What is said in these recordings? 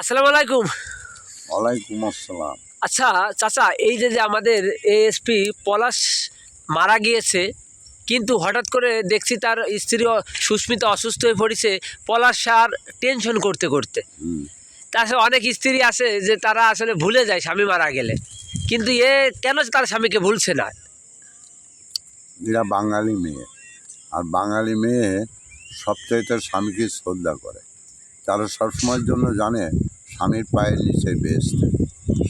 আসসালামু আলাইকুম। ওয়ালাইকুম আসসালাম। আচ্ছা চাচা এই যে যে আমাদের এএসপি পলাশ মারা গিয়েছে কিন্তু হঠাৎ করে দেখছি তার স্ত্রী সুস্মিতা অসুস্থ হয়ে পড়েছে পলাশ সার টেনশন করতে করতে। হুম। তা আসলে অনেক স্ত্রী আছে যে তারা আসলে ভুলে যায় স্বামী মারা গেলে। কিন্তু এ কেন তার স্বামীকে ভুলছে না? এরা বাঙালি মেয়ে। আর বাঙালি মেয়ে সবচাইতে স্বামীকে শ্রদ্ধা করে। তারা সবসময়ের জন্য জানে স্বামীর পায়ের নিচে বেস্ট।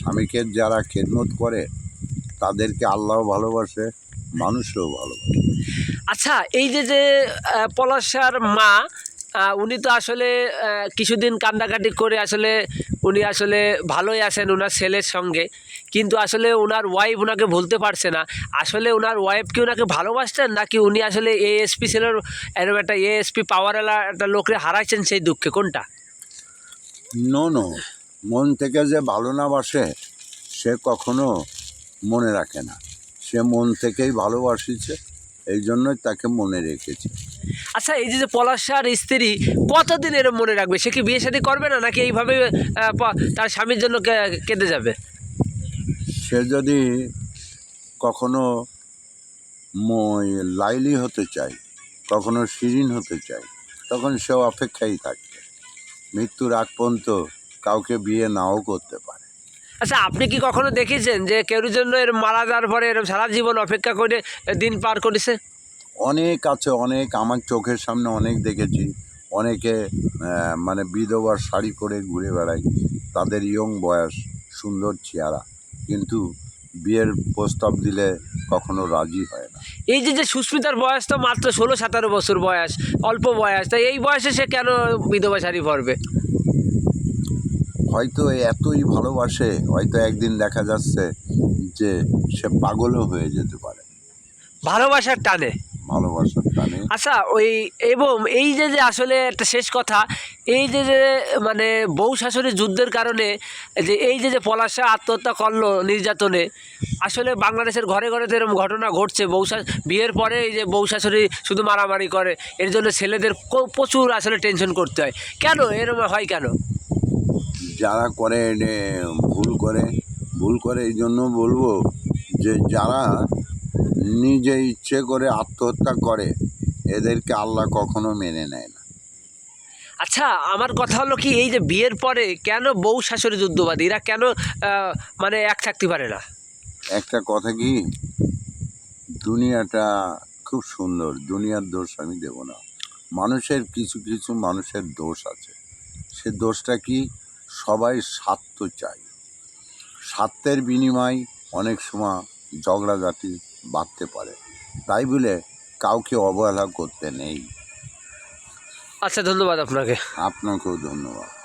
স্বামীকে যারা খেদমত করে, তাদেরকে আল্লাহ ভালোবাসে মানুষও ভালোবাসে। আচ্ছা এই যে যে পলাশার মা উনি তো আসলে কিছুদিন কান্দাকাটি করে আসলে উনি আসলে ভালোই আছেন ওনার ছেলের সঙ্গে। কিন্তু আসলে ওনার ওয়াইফ ওনাকে ভুলতে পারছে না। আসলে ওনার ওয়াইফ কি ওনাকে ভালোবাসতেন, নাকি উনি আসলে এএসপি ছেলের এরকম একটা এএসপি পাওয়ারওয়ালা একটা লোকরে হারাইছেন সেই দুঃখে? কোনটা? নো নো মন থেকে যে ভালো না বাসে সে কখনো মনে রাখে না। সে মন থেকেই ভালোবাসিছে এই জন্যই তাকে মনে রেখেছে। আচ্ছা এই যে পলাশার স্ত্রী কতদিন এরম মনে রাখবে? সে কি বিয়ে শাদী করবে না নাকি এইভাবে তার স্বামীর জন্য কেঁদে যাবে? সে যদি কখনো মই লাইলি হতে চায় কখনো শিরিন হতে চায় তখন সে অপেক্ষাই থাকবে মৃত্যুর আগ পর্যন্ত কাউকে বিয়ে নাও করতে পারে। আচ্ছা আপনি কি কখনো দেখেছেন যে কেউ জন্য এর মারা যাওয়ার পরে এরকম সারা জীবন অপেক্ষা করে দিন পার করেছে? অনেক আছে অনেক। আমার চোখের সামনে অনেক দেখেছি। অনেকে মানে বিধবার শাড়ি পরে ঘুরে বেড়ায়। তাদের ইয়ং বয়স সুন্দর চেহারা। কিন্তু বিয়ের প্রস্তাব দিলে কখনো রাজি হয় না। এই যে যে সুস্মিতার বয়স তো মাত্র ষোলো সতেরো বছর বয়স অল্প বয়স তাই এই বয়সে সে কেন বিধবা শাড়ি পরবে? হয়তো এতই ভালোবাসে হয়তো একদিন দেখা যাচ্ছে যে সে পাগলও হয়ে যেতে পারে। ভালোবাসার টানে। ভালোবাসার টানে। আচ্ছা ওই এবং এই যে যে আসলে একটা শেষ কথা এই যে যে মানে বউ শাশুড়ি যুদ্ধের কারণে যে, এই যে যে পলাশা আত্মহত্যা করল নির্যাতনে, আসলে বাংলাদেশের ঘরে ঘরে তো এরকম ঘটনা ঘটছে। বউ বিয়ের পরে এই যে বউ শাশুড়ি শুধু মারামারি করে, এর জন্য ছেলেদের প্রচুর আসলে টেনশন করতে হয়। কেন এরকম হয় কেন? যারা করে ভুল করে ভুল করে এই জন্য বলব যে, যারা নিজে ইচ্ছে করে আত্মহত্যা করে, এদেরকে আল্লাহ কখনো মেনে নেয় না। আচ্ছা আমার কথা হলো কি, এই যে বিয়ের পরে কেন বউ শাশুড়ি যুদ্ধবাদী? এরা কেন মানে এক থাকতে পারে না? একটা কথা কি, দুনিয়াটা খুব সুন্দর, দুনিয়ার দোষ আমি দেব না। মানুষের কিছু কিছু মানুষের দোষ আছে। সে দোষটা কি, সবাই স্বার্থ চায়। স্বার্থের বিনিময় অনেক সময় ঝগড়াঝাটি বাড়তে পারে। তাই বলে কাউকে অবহেলা করতে নেই। আচ্ছা ধন্যবাদ আপনাকে। আপনাকেও ধন্যবাদ।